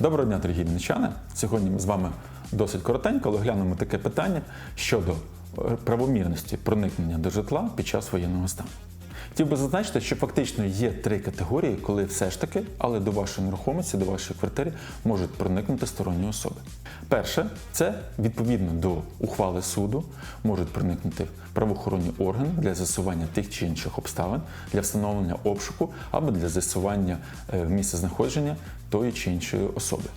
Доброго дня, дорогі мінчани. Сьогодні ми з вами досить коротенько, але глянемо таке питання щодо е, правомірності проникнення до житла під час воєнного стану. Хотів би зазначити, що фактично є три категорії, коли все ж таки, але до вашої нерухомості, до вашої квартири можуть проникнути сторонні особи. Перше, це відповідно до ухвали суду можуть проникнути правоохоронні органи для з'ясування тих чи інших обставин, для встановлення обшуку або для з'ясування е, місця знаходження тої чи іншої особи.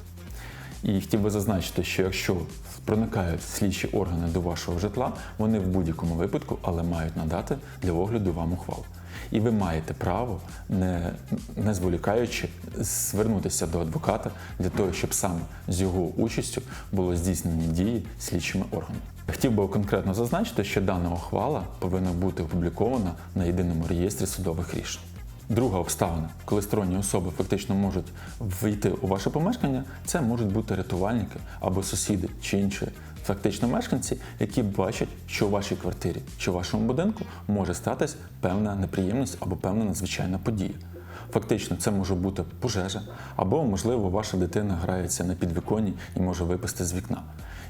І хотів би зазначити, що якщо проникають слідчі органи до вашого житла, вони в будь-якому випадку, але мають надати для огляду вам ухвалу. І ви маєте право, не, не зволікаючи, звернутися до адвоката для того, щоб саме з його участю було здійснені дії слідчими органами. Хотів би конкретно зазначити, що дана ухвала повинна бути опублікована на єдиному реєстрі судових рішень. Друга обставина, коли сторонні особи фактично можуть війти у ваше помешкання, це можуть бути рятувальники або сусіди чи інші фактично мешканці, які бачать, що у вашій квартирі чи у вашому будинку може статись певна неприємність або певна надзвичайна подія. Фактично, це може бути пожежа, або, можливо, ваша дитина грається на підвіконні і може випасти з вікна.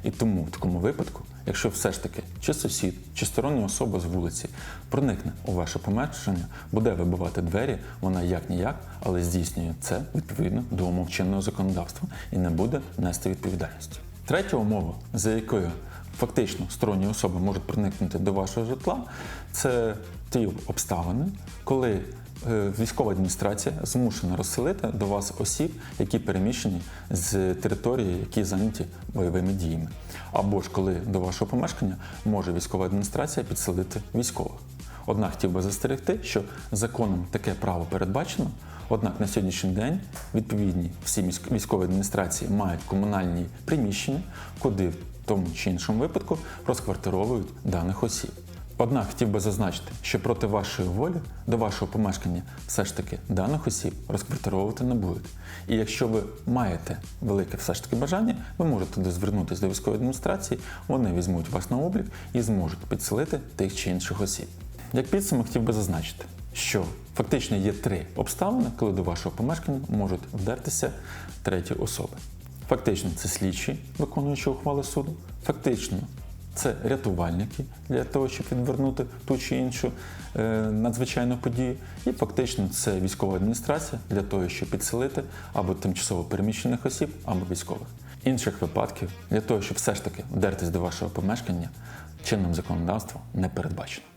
І тому в такому випадку, якщо все ж таки чи сусід, чи стороння особа з вулиці проникне у ваше помешкання, буде вибивати двері, вона як ніяк, але здійснює це відповідно до умов чинного законодавства і не буде нести відповідальності. Третя умова, за якою фактично сторонні особи можуть проникнути до вашого житла, це ті обставини, коли е, військова адміністрація змушена розселити до вас осіб, які переміщені з території, які зайняті бойовими діями. Або ж коли до вашого помешкання може військова адміністрація підселити військових. Однак хотів би застерегти, що законом таке право передбачено. Однак на сьогоднішній день відповідні всі військові адміністрації мають комунальні приміщення, куди в тому чи іншому випадку розквартировують даних осіб. Однак хотів би зазначити, що проти вашої волі до вашого помешкання все ж таки даних осіб розквартировувати не будуть. І якщо ви маєте велике все ж таки бажання, ви можете звернутися до військової адміністрації, вони візьмуть вас на облік і зможуть підселити тих чи інших осіб. Як підсумок хотів би зазначити, що фактично є три обставини, коли до вашого помешкання можуть вдертися треті особи. Фактично, це слідчі, виконуючи ухвали суду. Фактично, це рятувальники для того, щоб відвернути ту чи іншу е, надзвичайну подію. І фактично це військова адміністрація для того, щоб підселити або тимчасово переміщених осіб, або військових. Інших випадків для того, щоб все ж таки вдертись до вашого помешкання, чинним законодавством не передбачено.